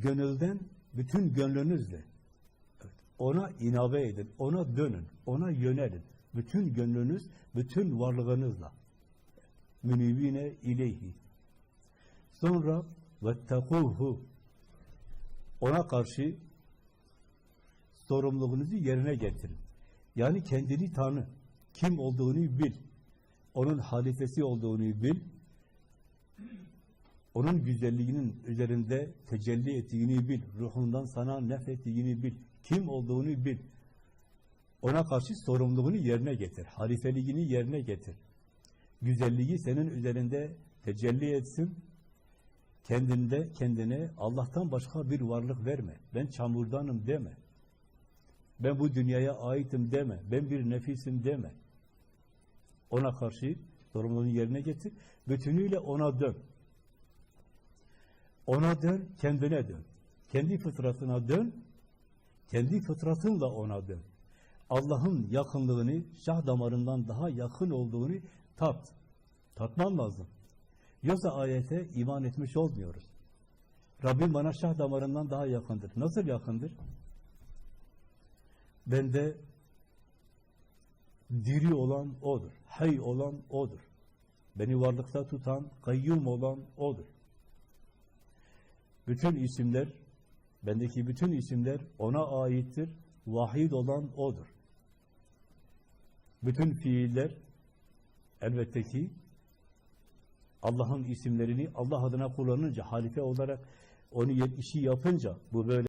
gönülden, bütün gönlünüzle evet, ona inave edin, ona dönün, ona yönelin. Bütün gönlünüz, bütün varlığınızla. Münibine ileyhi. Sonra vettekuhu. Ona karşı sorumluluğunuzu yerine getirin. Yani kendini tanı. Kim olduğunu bil. Onun halifesi olduğunu bil. Onun güzelliğinin üzerinde tecelli ettiğini bil. Ruhundan sana nefettiğini bil. Kim olduğunu bil. Ona karşı sorumluluğunu yerine getir. Halifeliğini yerine getir. Güzelliği senin üzerinde tecelli etsin. Kendinde kendine Allah'tan başka bir varlık verme. Ben çamurdanım deme. Ben bu dünyaya aitim deme. Ben bir nefisim deme. Ona karşı sorumluluğunu yerine getir. Bütünüyle ona dön. Ona dön, kendine dön. Kendi fıtratına dön. Kendi fıtratınla ona dön. Allah'ın yakınlığını, şah damarından daha yakın olduğunu tat. Tatman lazım. Yoksa ayete iman etmiş olmuyoruz. Rabbim bana şah damarından daha yakındır. Nasıl yakındır? Bende diri olan O'dur. Hay olan O'dur. Beni varlıkta tutan, kayyum olan O'dur. Bütün isimler, bendeki bütün isimler O'na aittir. Vahid olan O'dur. Bütün fiiller elbette ki Allah'ın isimlerini Allah adına kullanınca, halife olarak onu işi yapınca bu böyle